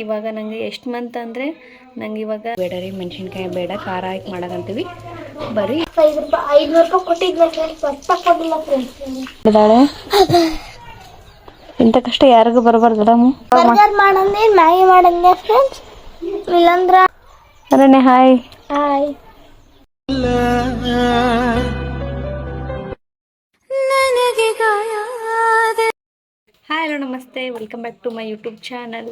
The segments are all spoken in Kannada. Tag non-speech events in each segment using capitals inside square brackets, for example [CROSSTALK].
ಇವಾಗ ನನಗೆ ಎಷ್ಟು ಮಂತ್ ಅಂದರೆ ನಂಗೆ ಇವಾಗ ಬೇಡ ರೀ ಮೆಣಸಿನ್ಕಾಯಿ ಬೇಡ ಖಾರ ಹಾಕಿ ಮಾಡೋದಂತೀವಿ ಬರೀ ಇಂಥ ಕಷ್ಟ ಯಾರಿಗೂ ಬರಬಾರ್ದು ಮ್ಯಾಗಿ ಫ್ರೆಂಡ್ಸ್ ಇಲ್ಲಂದ್ರ ಅರಣ್ಯ ಹಾಯ್. ಹಾಯ್. ಹಾಯ್ ಹಲೋ ನಮಸ್ತೆ. Welcome back to my YouTube channel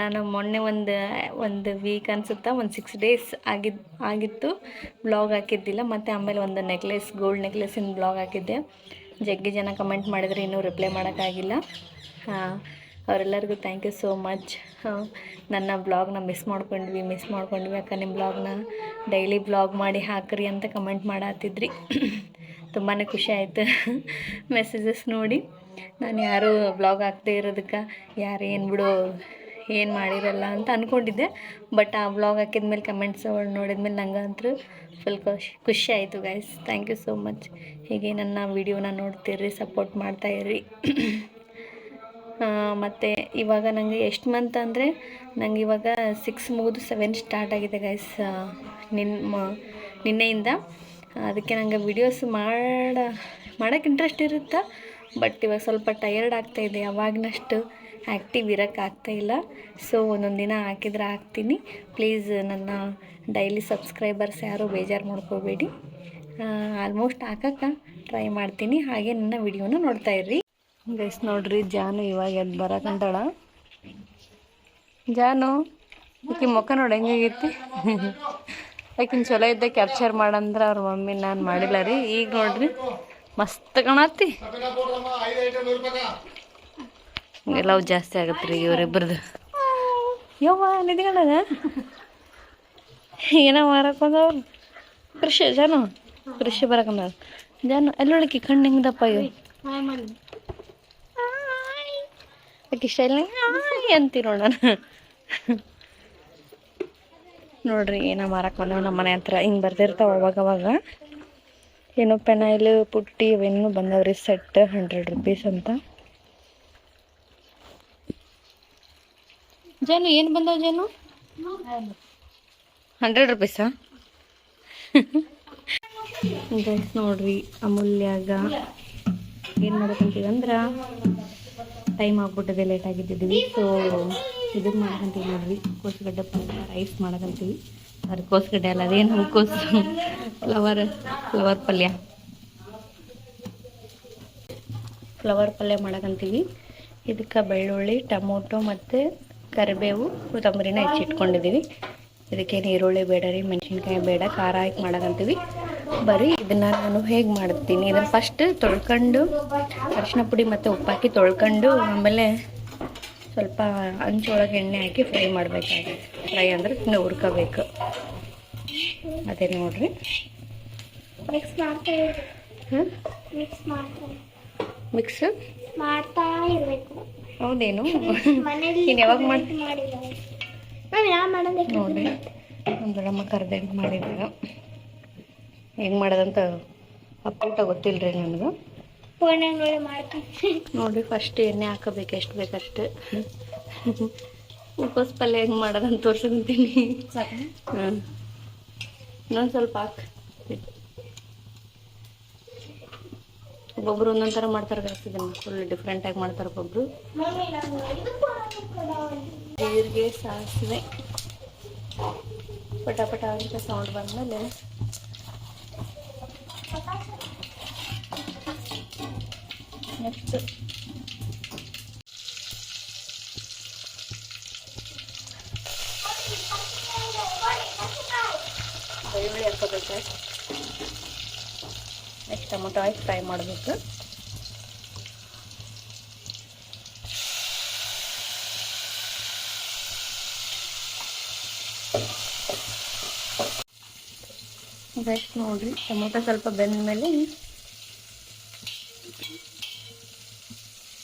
ನಾನು ಮೊನ್ನೆ ಒಂದು ಒಂದು ವೀಕ್ ಅನಿಸುತ್ತಾ, ಒಂದು ಸಿಕ್ಸ್ ಡೇಸ್ ಆಗಿದ್ದು ಆಗಿತ್ತು. ಬ್ಲಾಗ್ ಹಾಕಿದ್ದಿಲ್ಲ, ಮತ್ತು ಆಮೇಲೆ ಒಂದು ನೆಕ್ಲೆಸ್ ಗೋಲ್ಡ್ ನೆಕ್ಲೆಸಿನ ಬ್ಲಾಗ್ ಹಾಕಿದ್ದೆ. ಜಗ್ಗಿ ಜನ ಕಮೆಂಟ್ ಮಾಡಿದ್ರೆ ಇನ್ನೂ ರಿಪ್ಲೈ ಮಾಡೋಕ್ಕಾಗಿಲ್ಲ. ಹಾಂ, ಅವರೆಲ್ಲರಿಗೂ ಥ್ಯಾಂಕ್ ಯು ಸೋ ಮಚ್ ನನ್ನ ಬ್ಲಾಗ್ನ ಮಿಸ್ ಮಾಡ್ಕೊಂಡ್ವಿ ಮಿಸ್ ಮಾಡ್ಕೊಂಡ್ವಿ ಅಕ್ಕ ನಿಮ್ಮ ಬ್ಲಾಗ್ನ ಡೈಲಿ ಬ್ಲಾಗ್ ಮಾಡಿ ಹಾಕ್ರಿ ಅಂತ ಕಮೆಂಟ್ ಮಾಡತ್ತಿದ್ರಿ [COUGHS] ತುಂಬಾ ಖುಷಿ ಆಯಿತು. ಮೆಸೇಜಸ್ [LAUGHS] ನೋಡಿ. ನಾನು ಯಾರು ಬ್ಲಾಗ್ ಹಾಕ್ದೇ ಇರೋದಕ್ಕೆ ಯಾರು ಏನು ಬಿಡು. ಏನು ಮಾಡಿರಲ್ಲ ಅಂತ ಅಂದ್ಕೊಂಡಿದ್ದೆ ಬಟ್ ಆ ವ್ಲಾಗ್ ಹಾಕಿದ್ಮೇಲೆ ಕಮೆಂಟ್ಸ್ ನೋಡಿದ್ಮೇಲೆ ನಂಗಂತೂ ಫುಲ್ ಖುಷಿ ಖುಷಿ ಆಯಿತು guys thank you so much ಹೀಗೆ ನನ್ನ ವಿಡಿಯೋನ ನೋಡ್ತೀರಿ ಸಪೋರ್ಟ್ ಮಾಡ್ತಾಯಿರ್ರಿ [CLEARS THROAT] ಮತ್ತು ಇವಾಗ ನನಗೆ ಎಷ್ಟು ಮಂತ್ ಅಂದರೆ ನಂಗೆ ಇವಾಗ ಸಿಕ್ಸ್ ಮುಗಿದು ಸೆವೆನ್ ಸ್ಟಾರ್ಟ್ ಆಗಿದೆ ಗೈಸ್ ನಿನ್ನ ನಿನ್ನೆಯಿಂದ. ಅದಕ್ಕೆ ನನಗೆ ವಿಡಿಯೋಸ್ ಮಾಡ ಮಾಡೋಕ್ಕೆ ಇಂಟ್ರೆಸ್ಟ್ ಇರುತ್ತೆ? ಬಟ್ ಇವಾಗ ಸ್ವಲ್ಪ ಟಯರ್ಡ್ ಆಗ್ತಾಯಿದೆ ಯಾವಾಗನಷ್ಟು ಆ್ಯಕ್ಟಿವ್ ಇರೋಕ್ಕಾಗ್ತಾಯಿಲ್ಲ ಸೊ ಒಂದೊಂದು ದಿನ ಹಾಕಿದ್ರೆ ಹಾಕ್ತೀನಿ. ಪ್ಲೀಸ್ ನನ್ನ ಡೈಲಿ ಸಬ್ಸ್ಕ್ರೈಬರ್ಸ್ ಯಾರೂ ಬೇಜಾರು ಮಾಡ್ಕೋಬೇಡಿ. ಆಲ್ಮೋಸ್ಟ್ ಹಾಕಕ್ಕೆ ಟ್ರೈ ಮಾಡ್ತೀನಿ. ಹಾಗೆ ನನ್ನ ವಿಡಿಯೋನ ನೋಡ್ತಾ ಇರ್ರಿ. ಗೈಸ್ ನೋಡ್ರಿ, ಜಾನು ಇವಾಗ ಎದ್ದು ಬರಕಂತಾಳ ಜಾನು ಆಕಿ ಮುಖ ನೋಡಿ ಹೆಂಗಾಗೈತಿ ಆಕಿನ ಚಲೋ ಇದ್ದ ಕ್ಯಾಪ್ಚರ್ ಮಾಡಂದ್ರೆ ಅವ್ರ ಮಮ್ಮಿ ನಾನು ಮಾಡಿಲ್ಲ ರೀ. ಈಗ ನೋಡ್ರಿ, ಮಸ್ತ್ ಕಾಣತ್ತಿ. ಲವ್ ಜಾಸ್ತಿ ಆಗತ್ತೆ ರೀ ಇವರಿಬ್ಬರದು ಯವ್ವ ನಿಧಿಗಳದ ಏನೋ ಮಾರಕ್ ಬಂದವ್ರು. ಕೃಷಿ, ಜಾನು? ಕೃಷಿ ಬರಕಂದವ್ರು ಜಾನು ಎಲ್ಲೊಳಕಿ ಕಣ್ಣು ಹೆಂಗದಪ್ಪ ಇವ್? ಆಕೆ ಸ್ಟೈಲ್ ಅಂತೀವಿ ನೋಡೋಣ ನೋಡ್ರಿ, ಏನೋ ಮಾರಕ್ಕೆ ಬಂದವು ನಮ್ಮ ಮನೆ ಹತ್ರ. ಹಿಂಗೆ ಬರ್ದಿರ್ತಾವ ಅವಾಗ ಅವಾಗ. ಏನೋ ಪೆನಾಯಿಲ್ ಪುಟ್ಟಿ ಇವೇನು ಬಂದವ್ರಿ. ಸೆಟ್ ಹಂಡ್ರೆಡ್ ರುಪೀಸ್ ಅಂತ. ಜೇನು ಏನು ಬಂದವು ಜೇನು? ಹಂಡ್ರೆಡ್ ರುಪೀಸಾ? ಗೈಸ್ ನೋಡ್ರಿ ಅಮೂಲ್ಯಾಗ. ಏನು ಮಾಡ್ಕೊಂತೀವಿ ಅಂದ್ರೆ ಟೈಮ್ ಆಗ್ಬಿಟ್ಟಿದೆ ಲೇಟ್ ಆಗಿದ್ದಿದ್ದೀವಿ. ಸೊ ಇದು ಮಾಡ್ಕೊಂತೀವಿ ನೋಡ್ರಿ. ಕೋಸುಗಡ್ಡೆ ಪಲ್ಯ ರೈಸ್ ಮಾಡಕ್ಕಂತೀವಿ ಅದ್ರ ಕೋಸುಗಡ್ಡೆ ಅಲ್ಲ ಅದೇನು ಹೂಕೋಸು ಫ್ಲವರ್ ಫ್ಲವರ್ ಪಲ್ಯ. ಫ್ಲವರ್ ಪಲ್ಯ ಮಾಡಕ್ಕಂತೀವಿ ಇದಕ್ಕೆ ಬೆಳ್ಳುಳ್ಳಿ ಟೊಮೊಟೊ ಮತ್ತು ಕರಿಬೇವು ಕೊತ್ತಂಬರಿನ ಹೆಚ್ಚಿಟ್ಕೊಂಡಿದ್ದೀವಿ ಇದಕ್ಕೇನು ಈರುಳ್ಳಿ ಬೇಡ ರೀ ಮೆಣಸಿನ್ಕಾಯಿ ಬೇಡ ಖಾರ ಹಾಕಿ ಮಾಡಕ್ಕಂತೀವಿ ಬರೀ ಇದನ್ನು ನಾನು ಹೇಗೆ ಮಾಡ್ತೀನಿ ಇದನ್ನು ಫಸ್ಟ್ ತೊಳ್ಕೊಂಡು ಅರಿಶಿನ ಪುಡಿ ಮತ್ತು ಉಪ್ಪಾಕಿ ತೊಳ್ಕೊಂಡು ಆಮೇಲೆ ಸ್ವಲ್ಪ ಹಂಚೊಳಗೆ ಎಣ್ಣೆ ಹಾಕಿ ಫ್ರೈ ಮಾಡಬೇಕಾಗುತ್ತೆ. ಫ್ರೈ ಅಂದರೆ ತಿನ್ನ ಹುರ್ಕೋಬೇಕು. ಅದೇ ನೋಡಿರಿ. ಮಿಕ್ಸ್ ಮಾಡ್ತಾ ಮಿಕ್ಸ್ ಮಾಡ್ತಾ ಮಿಕ್ಸ್ ಮಾಡ್ತಾ ಇರ್ಬೇಕು. ಹೌದೇನು? ನೀನು ಯಾವಾಗ ಮಾಡಿ ನೋಡ್ರಿ ನಮ್ಮ ದೊಡ್ಡಮ್ಮ ಕರ್ದಂಗೆ ಮಾಡಿದಾಗ. ಹೆಂಗೆ ಮಾಡೋದಂತ ಅಪ್ಪೂಟ ಗೊತ್ತಿಲ್ಲ ರೀ ನನಗೆ ನೋಡಿ ಫಸ್ಟ್ ಎಣ್ಣೆ ಹಾಕಬೇಕು ಎಷ್ಟು ಬೇಕಷ್ಟು. ಉಪ್ಪಸ್ ಪಲ್ಯ ಹೆಂಗೆ ಮಾಡೋದಂತ ತೋರ್ಸ್ಕೊಂತೀನಿ ಹ್ಞೂ ಇನ್ನೊಂದು ಸ್ವಲ್ಪ ಹಾಕ್. ಒಬ್ಬೊಬ್ರು ಒಂದೊಂದು ಥರ ಮಾಡ್ತಾರೆ ಗಾಯ್ಸ್ ಇದನ್ನು ಫುಲ್ ಡಿಫ್ರೆಂಟಾಗಿ ಮಾಡ್ತಾರೆ ಒಬ್ಬೊಬ್ರು ಜೀರಿಗೆ ಸಾಸಿವೆ. ಪಟ ಪಟ ಅಂತ ಸೌಂಡ್ ಬಂದಮೇಲೆ. ನೆಕ್ಸ್ಟ್ ಬೆಳ್ಳುಳ್ಳಿ ಹಾಕೋಬೇಕು ನೆಕ್ಸ್ಟ್ ಟೊಮೊಟೊ ಹಾಕಿ ಫ್ರೈ ಮಾಡಬೇಕು. ಬೆಸ್ಟ್ ನೋಡ್ರಿ, ಟೊಮೊಟೊ ಸ್ವಲ್ಪ ಬೆಂದ ಮೇಲೆ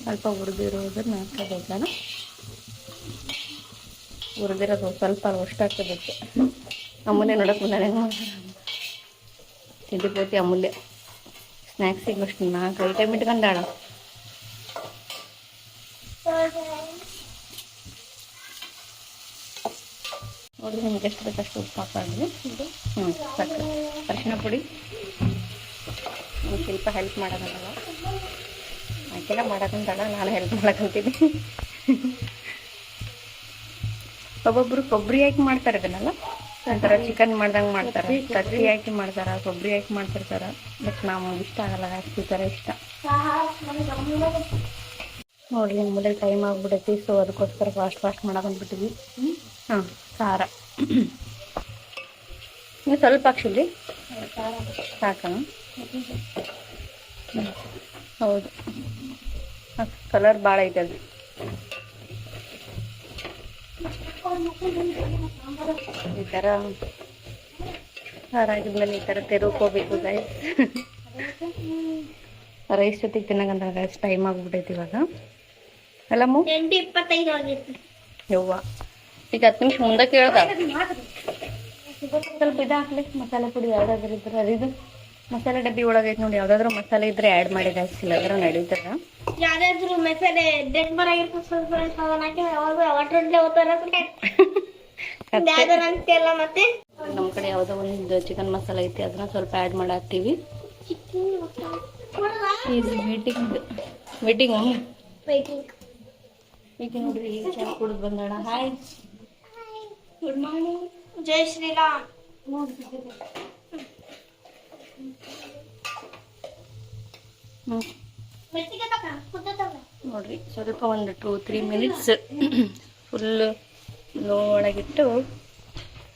ಸ್ವಲ್ಪ ಹುರಿದಿರೋದನ್ನ ಹಾಕೋಬೇಕಲ್ಲ ಹುರಿದಿರೋದು ಸ್ವಲ್ಪ ಅಷ್ಟು ಹಾಕೋಬೇಕು ಅಮೂಲ್ಯ ನೋಡಕ್ಕೆ ತಿಂಡಿ ಪೂರ್ತಿ ಅಮೂಲ್ಯ. ಸ್ನ್ಯಾಕ್ಸಿಗೆ ಅಷ್ಟು ನಾಲ್ಕು ಐಟಮ್ ಇಟ್ಕೊಂಡಾಳ ನೋಡಿ, ನಿಮ್ಗೆ ಎಷ್ಟು ಬೇಕಷ್ಟು ಉಪ್ಪು ಇದು ಹ್ಞೂ ಸಕ್ಕರೆ ಅರಿಶಿನ ಪುಡಿ. ಸ್ವಲ್ಪ ಹೆಲ್ಪ್ ಮಾಡೋದಲ್ಲ ಆಕೆಲ್ಲ ಮಾಡೋಕ್ಕಂತಾಳ ನಾನು ಹೆಲ್ಪ್ ಮಾಡಕ್ಕಂತೀನಿ ಒಬ್ಬೊಬ್ರು ಕೊಬ್ಬರಿ ಹಾಕಿ ಮಾಡ್ತಾರೆ ಇದನ್ನೆಲ್ಲ? ಒಂಥರ ಚಿಕನ್ ಮಾಡ್ದಂಗೆ ಮಾಡ್ತಾರೆ. ತತ್ತಿ ಹಾಕಿ ಮಾಡ್ತಾರೆ ಕೊಬ್ಬರಿ ಹಾಕಿ ಮಾಡ್ತಿರ್ತಾರೆ. ಬಟ್ ನಾವು ಇಷ್ಟ ಆಗಲ್ಲ ಈ ಥರ ಇಷ್ಟ. ನೋಡ್ರಿ ನಿಮ್ಮಲ್ಲಿ ಟೈಮ್ ಆಗ್ಬಿಡೈತಿ ಸೊ ಅದಕ್ಕೋಸ್ಕರ ಫಾಸ್ಟ್ ಫಾಸ್ಟ್ ಮಾಡಕೊಂಡ್ಬಿಟ್ಟಿದ್ವಿ ಹಾಂ, ಖಾರ. ನೀವು ಸ್ವಲ್ಪ ಹಾಕ್ಸಿಲ್ರಿ ಸಾಕಣ ಹೌದು. ಕಲರ್ ಭಾಳ ಐತೆ ಅದು ಈ ತರ ಖಾರ ಆಗಿದ್ಮೇಲೆ ಈ ಥರ ತೆರುಕೋಬೇಕು ಗೈಸ್ ರೈಸ್ ಜೊತೆಗೆ ಗೈಸ್ ಟೈಮ್ ಆಗ್ಬಿಟ್ಟೈತಿ ಇವಾಗ. ಅಲ್ಲಮ್ಮು ಎಂಟು ಇಪ್ಪತ್ತೈದು ಆಗಿತ್ತು. ಯವ್ವ. ಈಗ ಹತ್ತು ನಿಮಿಷ ಮುಂದೆ ಕೇಳ್ದ? ಸ್ವಲ್ಪ ಇದಾಕ್ಲಿ ಮಸಾಲೆ ಪುಡಿ ಯಾವ್ದಾದ್ರು ಇದ್ರೆ ಅದಿದು ಮಸಾಲೆ ಡಬ್ಬಿ ಒಳಗೈತೆ ನೋಡಿ ಯಾವ್ದಾದ್ರು ಮಸಾಲೆ ಇದ್ರೆ ಆ್ಯಡ್ ಮಾಡಿ ಗೈಸ್ ಇಲ್ಲಾಂದ್ರೆ ನಡೀತದ. ಯಾವ್ದಾದ್ರು ಮೆಸೇಜ್ ಡೆಡ್ ಮತ್ತೆ? ನಮ್ಮ ಕಡೆ ಯಾವುದೋ ಒಂದು ಚಿಕನ್ ಮಸಾಲೆ ಐತಿ ಅದನ್ನ ಸ್ವಲ್ಪ ಆ್ಯಡ್ ಮಾಡಾಕ್ತೀವಿ. ಮೀಟಿಂಗ್ ಮೀಟಿಂಗ್ ಈಗ ನೋಡ್ರಿ ಈಗ ಚಾ ಕುಡಿದು ಬಂದಣ ಹಾಯ್ ಗುಡ್ ಮಾರ್ನಿಂಗ್ ಜೈ ಶ್ರೀರಾಮ್. ನೋಡ್ರಿ ಸ್ವಲ್ಪ ಒಂದು two three minutes full low ಒಳಗಿಟ್ಟು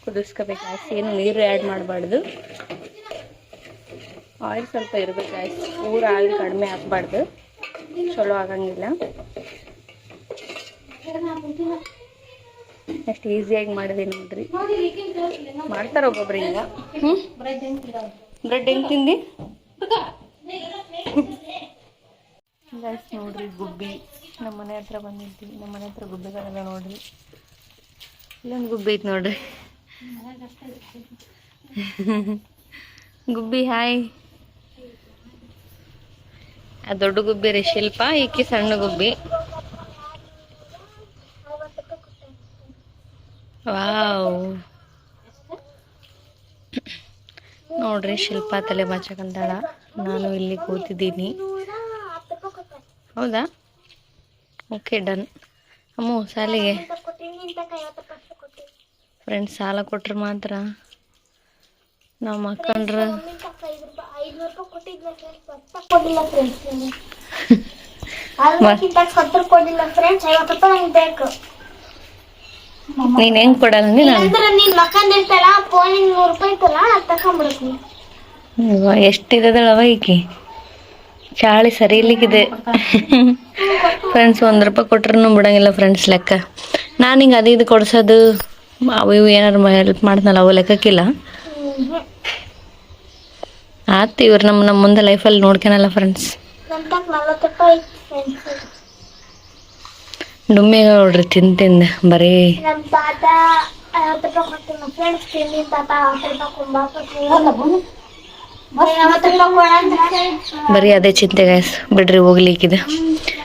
ಕುದಿಸ್ಕೋಬೇಕು. ಜಾಸ್ತಿ ಏನು ನೀರು ಆ್ಯಡ್ ಮಾಡಬಾರ್ದು. ಆಯಿಲ್ ಸ್ವಲ್ಪ ಇರಬೇಕು ಜಾಸ್ತಿ. ಪೂರ ಆಯಿಲ್ ಕಡಿಮೆ ಹಾಕ್ಬಾರ್ದು ಚಲೋ ಆಗಂಗಿಲ್ಲ. ಎಷ್ಟು ಈಸಿಯಾಗಿ ಮಾಡಿದೆ ನೋಡ್ರಿ. ಮಾಡ್ತಾರೆ ಒಬ್ಬೊಬ್ರು ಹಿಂಗ ಹ್ಞೂ ಬ್ರೆಡ್ ಹೆಂಗೆ ತಿಂದಿ? ಗೈಸ್ ನೋಡ್ರಿ, ಗುಬ್ಬಿ. ನಮ್ಮ ಮನೆ ಹತ್ರ ಬಂದಿದ್ವಿ. ನಮ್ಮ ಮನೆ ಹತ್ರ ಗುಬ್ಬಿಗಳೆಲ್ಲ ನೋಡ್ರಿ. ಇಲ್ಲೊಂದು ಗುಬ್ಬಿ ಐತೆ ನೋಡ್ರಿ. ಗುಬ್ಬಿ, ಹಾಯ್. ಆ ದೊಡ್ಡ ಗುಬ್ಬಿ ರೀ, ಶಿಲ್ಪ. ಈಕಿ ಸಣ್ಣ ಗುಬ್ಬಿ. ವಾವ್. ನೋಡ್ರಿ, ಶಿಲ್ಪ ತಲೆ ಬಾಚಕಂತಾಳ. ನಾನು ಇಲ್ಲಿ ಕೂತಿದ್ದೀನಿ. ಹೌದಾ? ಓಕೆ ಡನ್ ಅಮ್ಮ ಸಾಲಿಗೆ ಫ್ರೆಂಡ್ಸ್ ಸಾಲ ಕೊಟ್ರೆ ಮಾತ್ರ. ನಾವು ಮಕ್ಕಂಡ್ರ [LAUGHS] ನೀನ್ ಹೆಂಗ್ ಕೊಡಲ್ಲ ನಾನು ಮಕ್ಕಂದಿರ್ತಲ್ಲ ಫೋನಿಗೆ ನೂರು ರೂಪಾಯಿ ಇತ್ತಲ್ಲ ಅದು ತಕೊಂಡ್ಬಿಡ್ತೀನಿ ಎಷ್ಟಿದಳವ ಈಕಿ? ಚಾಳಿ ಸರಿ ಇಲ್ಲಿಗಿದೆ. ಫ್ರೆಂಡ್ಸ್ ಒಂದು ರೂಪಾಯಿ ಕೊಟ್ರೂ ಬಿಡಂಗಿಲ್ಲ ಫ್ರೆಂಡ್ಸ್ ಲೆಕ್ಕ. ನಾನು ಹಿಂಗೆ ಅದು ಇದು ಕೊಡ್ಸೋದು, ಅವು ಇವು ಏನಾರು ಹೆಲ್ಪ್ ಮಾಡ್ತಾನಲ್ಲ ಅವು ಲೆಕ್ಕಕ್ಕಿಲ್ಲ. ಆತು ಇವ್ರು ನಮ್ಮ ನಮ್ಮ ಮುಂದೆ ಲೈಫಲ್ಲಿ ನೋಡ್ಕೊಳಲ್ಲ ಫ್ರೆಂಡ್ಸ್ ಡುಮ್ಮಿಗ ನೋಡ್ರಿ ತಿಂದು ತಿಂದು ಬರೀ ನಮ್ಮ ಬರೀ ಅದೇ ಚಿಂತೆ ಗಾಯ್ಸ್ ಬಿಡ್ರಿ ಹೋಗ್ಲಿಕ್ಕಿದೆ.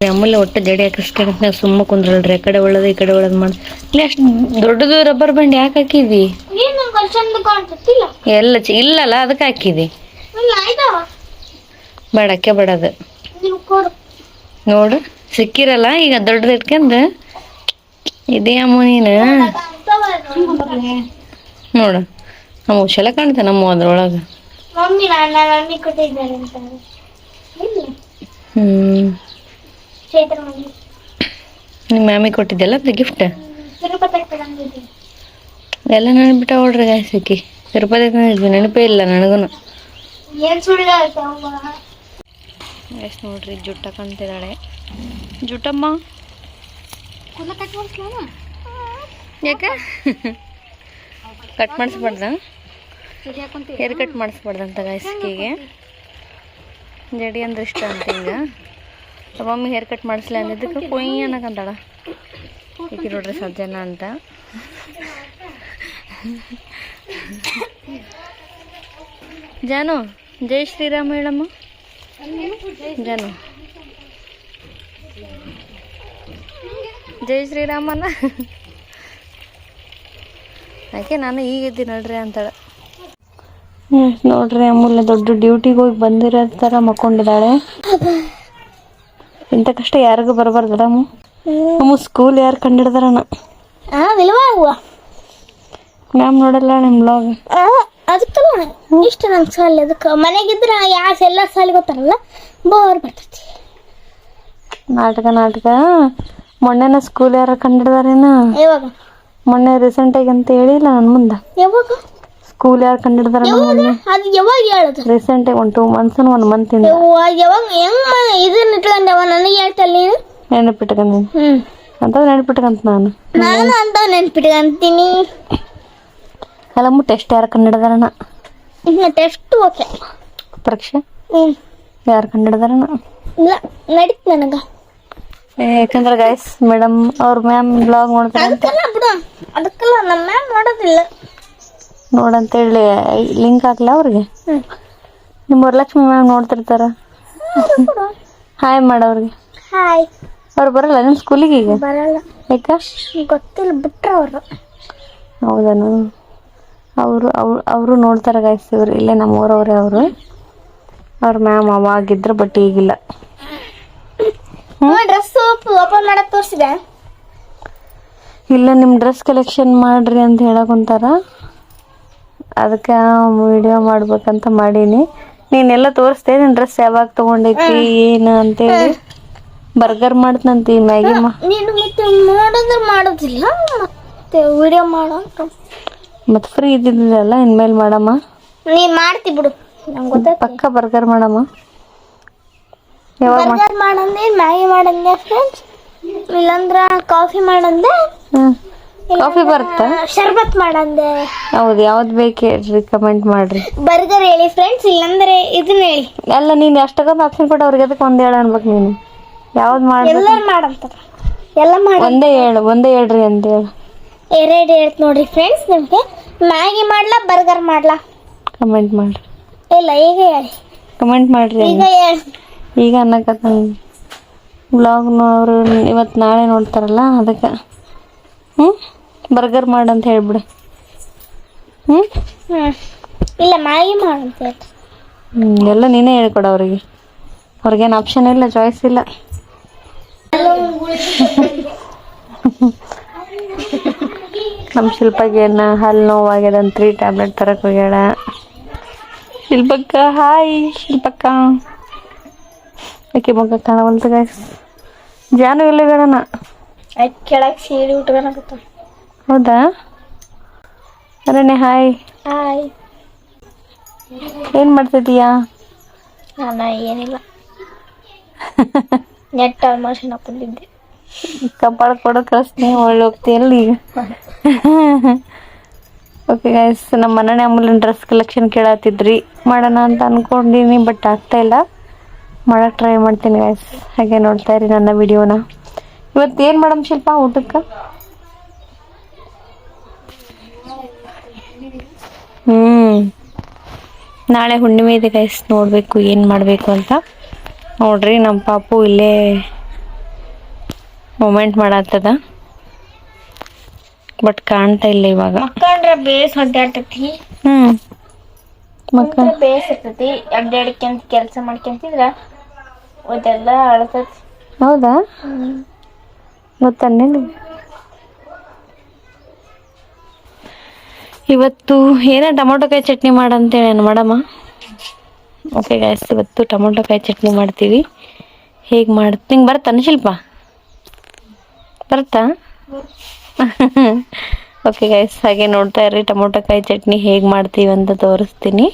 ಆಮೇಲೆ ಒಟ್ಟು ಜಡಿ ಹಾಕಿಸ್ಕೊಂತ ಸುಮ್ಮ ಕುಂದ್ರಲ್ರಿ. ಆ ಕಡೆ ಒಳ್ಳದ ಈ ಕಡೆ ಒಳ್ಳದ್ ಮಾಡಿ ಇಲ್ಲಿ ಅಷ್ಟು ದೊಡ್ಡದು ರಬ್ಬರ್ ಬ್ಯಾಂಡ್ ಯಾಕೆ ಹಾಕಿದಿ ಎಲ್ಲ ಇಲ್ಲಲ್ಲ ಅದಕ್ಕೆ ಹಾಕಿದಿ ಬೇಡಕ್ಕೆ ಬೇಡದು ನೋಡು ಸಿಕ್ಕಿರಲ್ಲ ಈಗ ದೊಡ್ಡದು ಇಟ್ಕೊಂಡು. ಇದೇ ಅಮ್ಮ ನೀನು. ನೋಡು. ನಮ್ಮ ಹುಷಲ ಕಾಣ್ತ ನಮ್ಮ ಅದ್ರೊಳಗೆ. ಮಮ್ಮಿ ನನ್ನ ಮಮ್ಮಿ ಕೊಟ್ಟಿದ್ದಾರೆ ಅಂತ. ಹ್ಮ್. ಚೈತ್ರ ಮಮ್ಮಿ. ನಿಮ್ಮ ಮ್ಯಾಮಿ ಕೊಟ್ಟಿದ್ದೆಲ್ಲ ಅದು ಗಿಫ್ಟ್ ತಿರುಪತಿ ತಗೊಂಡಿದ್ದೀನಿ ಎಲ್ಲ ನೆನಪಿಟ್ಟ ನೋಡ್ರಿ ಗಾಯ್ ಸಿಕ್ಕಿ ತಿರುಪತಿ ತಂದಿದ್ವಿ ನೆನಪೇ ಇಲ್ಲ ನನಗೂ ಏನ್ ಸುಳ್ಳು ಆಯ್ತು ಎಷ್ಟು ನೋಡ್ರಿ ಜುಟ್ಟ ಕಾಣ್ತಿದ್ದಾಳೆ. ಜುಟ್ಟಮ್ಮ? ಯಾಕ? ಕಟ್ ಮಾಡಿಸ್ಬಾರ್ದ? ಹೇರ್ ಕಟ್ ಮಾಡಿಸ್ಬಾರ್ದಂತ ಗಾಯಸ್ಕಿಗೆ ಜಡಿ ಅಂದ್ರೆ ಇಷ್ಟ ಅಂತ ಹಿಂಗ ಮಮ್ಮಿ ಹೇರ್ ಕಟ್ ಮಾಡಿಸ್ಲಿ ಅಂದಿದ್ದಕ್ಕೆ ಕೊಯ್ ಅನ್ನಕಂತಾಳ ಈಗ ನೋಡ್ರಿ ಸಜ್ಜನ ಅಂತ. ಜಾನು, ಜೈ ಶ್ರೀರಾಮ ಹೇಳಮ್ಮ. ಜಾನು. ಜೈ ಶ್ರೀರಾಮನ. ಯಾಕೆ ನಾನು ಈಗಿದ್ದೀನಿ ನೋಡ್ರಿ ಅಂತಾಳೆ. ನೋಡ್ರಿ ಅಮೂಲ್ಯ ದೊಡ್ಡ ಡ್ಯೂಟಿಗೆ ಹೋಗಿ ಬಂದಿರೋ ಥರ ಮಕ್ಕೊಂಡಿದ್ದಾಳೆ. ಇಂಥ ಕಷ್ಟ ಯಾರಿಗೂ ಬರಬಾರ್ದಲ್ಲ ಅಮ್ಮ ಅಮ್ಮ ಸ್ಕೂಲ್ ಯಾರು ಕಂಡಿಡ್ದಾರಣ ಮ್ಯಾಮ್ ನೋಡಲ್ಲ ನಿಮ್ಮ ಬ್ಲಾಗ್ ಅದಕ್ಕಲ್ಲ ಇಷ್ಟ ನಂಗೆ ಸಾಲಿ ಅದಕ್ಕೆ ಮನೆಗಿದ್ರೆ ಯಾರು ಎಲ್ಲ ಸಾಲಿ ಗೊತ್ತಾರಲ್ಲ ಬೋರ್ ಬರ್ತೈತಿ. ನಾಟಕ ನಾಟಕ. ಮೊನ್ನೆನ ಸ್ಕೂಲ್ ಯಾರು ಕಂಡಿಡ್ದಾರೇನ? ಮೊನ್ನೆ ರೀಸೆಂಟಾಗಿ ಅಂತ ಹೇಳಿಲ್ಲ ನನ್ನ ಮುಂದೆ. ಯಾವಾಗ? ಸ್ಕೂಲ್ ಯಾರು ಕಂಡಿಡ್ದಾರ ಅದು ಯಾವಾಗ ಹೇಳೋದು? ರೀಸೆಂಟಾಗಿ ಒಂದು ಟೂ ಮಂತ್ಸ್ ಒನ್ ಮಂತ್ ಇಂದ. ಯಾವಾಗ ಹೆಂಗ್ ಇದನ್ನ ಇಟ್ಕೊಂಡವ? ನನಗೆ ಹೇಳ್ತಲ್ಲ ನೀನು. ನೆನಪಿಟ್ಕೊಂಡೀನಿ ಹ್ಮ್. ಅಂತ ನೆನಪಿಟ್ಕಂತ ನಾನು. ನಾನು ಅಂತ ನೆನ್ಪಿಟ್ಕೊಂತೀನಿ. ಅಲ್ಲಮ್ಮ ಟೆಸ್ಟ್ ಯಾರು ಕಂಡಿಡ್ದಾರಣ ಇನ್ನು ಟೆಸ್ಟ್ ಓಕೆ ಪರೀಕ್ಷೆ? ಹ್ಮ್. ಯಾರು ಕಂಡಿಡ್ದಾರಣ ಇಲ್ಲ ನಡೀತು ನನಗ. ಯಾಕಂದ್ರೆ ಗೈಸ್ ಮೇಡಮ್ ಅವ್ರ ಮ್ಯಾಮ್ ಬ್ಲಾಗ್ ನೋಡ್ತಾರೆ ಅದಕ್ಕೆಲ್ಲ ಬಿಡು. ಅದಕ್ಕೆಲ್ಲ ನಮ್ಮ ಮ್ಯಾಮ್ ನೋಡೋದಿಲ್ಲ. ನೋಡಂತೇಳಿ ಲಿಂಕ್ ಹಾಕ್ಲ ಅವ್ರಿಗೆ? ನಿಮ್ಮ ವರಲಕ್ಷ್ಮಿ ಮ್ಯಾಮ್ ನೋಡ್ತಿರ್ತಾರ? ಹಾಯ್ ಮಾಡವ್ರಿಗೆ ಹಾಯ್ ಅವ್ರು ಬರಲ್ಲ ನಿಮ್ಮ ಸ್ಕೂಲಿಗೆ ಈಗ? ಬರಲ್ಲ. ಯಾಕ? ಗೊತ್ತಿಲ್ಲ ಬಿಟ್ರ ಅವರು. ಹೌದನು? ಅವರು ಅವ್ರು ಅವರು ನೋಡ್ತಾರೆ ಗಾಯ್ಸ್ ಇವರು ಇಲ್ಲೇ ನಮ್ಮ ಊರವ್ರೆ ಅವರು. ಅವ್ರ ಮ್ಯಾಮ್ ಅವಾಗಿದ್ರು ಬಟ್ ಈಗಿಲ್ಲ. ಡ್ರೆಸ್ ಓಪನ್ ಮಾಡಕ್ ತೋರಿಸಿದೆ ಇಲ್ಲ ನಿಮ್ಮ ಡ್ರೆಸ್ ಕಲೆಕ್ಷನ್ ಮಾಡ್ರಿ ಅಂತ ಹೇಳಕುಂತಾರ ಅದಕ್ಕೆ ವಿಡಿಯೋ ಮಾಡ್ಬೇಕಂತ ಮಾಡೀನಿ. ನೀನೆಲ್ಲ ತೋರಿಸ್ತೇ ನಿನ್ನ ಡ್ರೆಸ್ ಯಾವಾಗ ತೊಗೊಂಡೈತಿ ಏನು ಅಂತೇಳಿ. ಬರ್ಗರ್ ಮಾಡ್ತಂತಿ ಮ್ಯಾಗಿ ನೀನು ಮತ್ತೆ ಮಾಡೋದಿಲ್ಲ ಮತ್ತೆ ವಿಡಿಯೋ ಮಾಡೋ ಮತ್ತೆ ಫ್ರೀ ಇದ್ದಿದ್ದಿಲ್ಲ ಇನ್ಮೇಲೆ ಮಾಡಮ್ಮ. ನೀನು ಮಾಡ್ತಿ ಬಿಡು ನಂಗೆ ಪಕ್ಕ ಬರ್ಗರ್ ಮಾಡಮ್ಮ. ಯಾವಾಗ ಬರ್ಗರ್ ಮಾಡಂದೆ ಮ್ಯಾಗಿ ಮಾಡಂದೆ ಫ್ರೆಂಡ್ಸ್ ಇಲ್ಲಂದ್ರ ಕಾಫಿ ಮಾಡಂದೆ. ಹ್ಞೂ ಕಾಫಿ ಬರುತ್ತಾ? ಶರ್ಬತ್ ಮಾಡಂದೆ. ಹೌದು ಯಾವ್ದು ಬೇಕು ಹೇಳ್ರಿ ಕಮೆಂಟ್ ಮಾಡ್ರಿ. ಬರ್ಗರ್ ಹೇಳಿ ಫ್ರೆಂಡ್ಸ್ ಇಲ್ಲಂದ್ರೆ ಇದನ್ನ ಹೇಳಿ. ಎಲ್ಲ ನೀನು ಅಷ್ಟಕ್ಕೊಂದು ಆಪ್ಷನ್ ಕೊಟ್ಟು ಅವ್ರಿಗೆ ಅದಕ್ಕೆ ಒಂದೇ ಹೇಳ ಅನ್ಬೇಕು ನೀನು. ಯಾವ್ದು ಮಾಡಿ ಎಲ್ಲ ಮಾಡಂತಾರ ಎಲ್ಲ ಮಾಡಿ. ಒಂದೇ ಹೇಳು ಒಂದೇ ಹೇಳ್ರಿ ಅಂತ ಹೇಳು. ಎರಡು ಹೇಳ್ತ ನೋಡ್ರಿ ಫ್ರೆಂಡ್ಸ್ ನಿಮ್ಗೆ. ಮ್ಯಾಗಿ ಮಾಡ್ಲಾ ಬರ್ಗರ್ ಮಾಡ್ಲಾ? ಕಮೆಂಟ್ ಮಾಡ್ರಿ. ಇಲ್ಲ ಈಗ ಹೇಳಿ. ಕಮೆಂಟ್ ಮಾಡ್ರಿ ಈಗ ಹೇಳಿ. ಈಗ ಅನ್ನಕತ್ತ ಬ್ಲಾಗ್ ಅವರು ಇವತ್ತು ನಾಳೆ ನೋಡ್ತಾರಲ್ಲ ಅದಕ್ಕೆ. ಹ್ಞೂ ಬರ್ಗರ್ ಮಾಡಂತ ಹೇಳ್ಬಿಡು. ಹ್ಞೂ ಇಲ್ಲ ಮ್ಯಾಗಿ ಮಾಡಂತ ಹ್ಞೂ ಎಲ್ಲ ನೀನೇ ಹೇಳ್ಕೊಡು ಅವ್ರಿಗೆ. ಅವ್ರಿಗೇನು ಆಪ್ಷನ್ ಇಲ್ಲ ಚಾಯ್ಸ್ ಇಲ್ಲ. [LAUGHS] ನಮ್ಮ ಶಿಲ್ಪಗೇನ ಹಲ್ಲು ನೋವಾಗ್ಯದ ಅಂತ ತ್ರೀ ಟ್ಯಾಬ್ಲೆಟ್ ತರಕ್ಕೆ ಹೋಗ್ಯಾಳ. ಶಿಲ್ಪಕ್ಕ ಹಾಯ್ ಶಿಲ್ಪಕ್ಕ. ಆಕೆ ಮಗ ಕಾಣವಲ್ತು ಗೈಸ್ ಜಾನು ಎಲ್ಲಿಗಡನ ಆಯ್ತು ಕೆಳಗೆ ಸೀರೆ ಉಟ್ಕೊಳಕತ್ತ ಹೌದಾ? ಅರಣೆ ಹಾಯ್. ಹಾಯ್. ಏನು ಮಾಡ್ತಿದ್ದೀಯಾ ನಾನು ಏನಿಲ್ಲ. ನೆಟ್ ಆಲ್ಮೋಸ್ಟ್ ಹಾಕೊಂಡಿದ್ದೆ ಕಪಾಳ ಕೊಡೋ ಕಳಿಸ್ತೀನಿ ಒಳ್ಳೆ ಹೋಗ್ತೀಯಲ್ಲ ಈಗ ಓಕೆ ಗೈಸ್ ನಮ್ಮ ಮನೆ ಅಮೂಲಿನ ಡ್ರೆಸ್ ಕಲೆಕ್ಷನ್ ಕೇಳತ್ತಿದ್ರಿ ಮಾಡೋಣ ಅಂತ ಅನ್ಕೊಂಡಿನಿ ಬಟ್ ಆಗ್ತಾ ಇಲ್ಲ. ಮಾಡಕ್ಕೆ ಟ್ರೈ ಮಾಡ್ತೀನಿ ಗೈಸ್ ಹಾಗೆ ನೋಡ್ತಾ ಇರಿ ನನ್ನ ವಿಡಿಯೋನ ಇವತ್ತು ಏನು ಮಾಡಮ್ ಶಿಲ್ಪ ಊಟಕ್ಕೆ? ಹ್ಞೂ ನಾಳೆ ಹುಣ್ಣಿಮೆ ಇದೆ ಗೈಸ್ ನೋಡಬೇಕು ಏನು ಮಾಡಬೇಕು ಅಂತ. ನೋಡ್ರಿ ನಮ್ಮ ಪಾಪು ಇಲ್ಲೇ ಮೂಮೆಂಟ್ ಮಾಡತ್ತದ ಬಟ್ ಕಾಣ್ತಾ ಇಲ್ಲ ಇವಾಗ. ಮಕ್ಕಂಡ್ರೆ ಬೇಸ್ ಹೊಡ್ಡಾಡ್ತೈತಿ ಹ್ಮ್. ಮಕ್ಕ ಬೇಸ್ ಇರ್ತತಿ. ಅಡ್ಡಾಡ್ಕೊಂತ ಕೆಲಸ ಮಾಡ್ಕೊಂತಿದ್ರ ಅದೆಲ್ಲ ಅಳತತಿ ಹೌದಾ? ಗೊತ್ತನ್ನೇನು ಇವತ್ತು ಏನ ಟೊಮೊಟೊಕಾಯಿ ಚಟ್ನಿ ಮಾಡಂತೇಳಿ ಮಾಡಮ್ಮ ಓಕೆ ಗಾಯ್ಸ್ ಇವತ್ತು ಟೊಮೊಟೊಕಾಯಿ ಚಟ್ನಿ ಮಾಡ್ತೀವಿ. ಹೇಗೆ ಮಾಡ್ತ ನಿಂಗೆ ಬರ್ತಾನ ಶಿಲ್ಪ ಬರ್ತಾ ಓಕೆ [LAUGHS] ಗಾಯ್ಸ್ ಹಾಗೆ ನೋಡ್ತಾ ಇರ್ರಿ, ಟೊಮೊಟೊಕಾಯಿ ಚಟ್ನಿ ಹೇಗೆ ಮಾಡ್ತೀವಿ ಅಂತ ತೋರಿಸ್ತೀನಿ.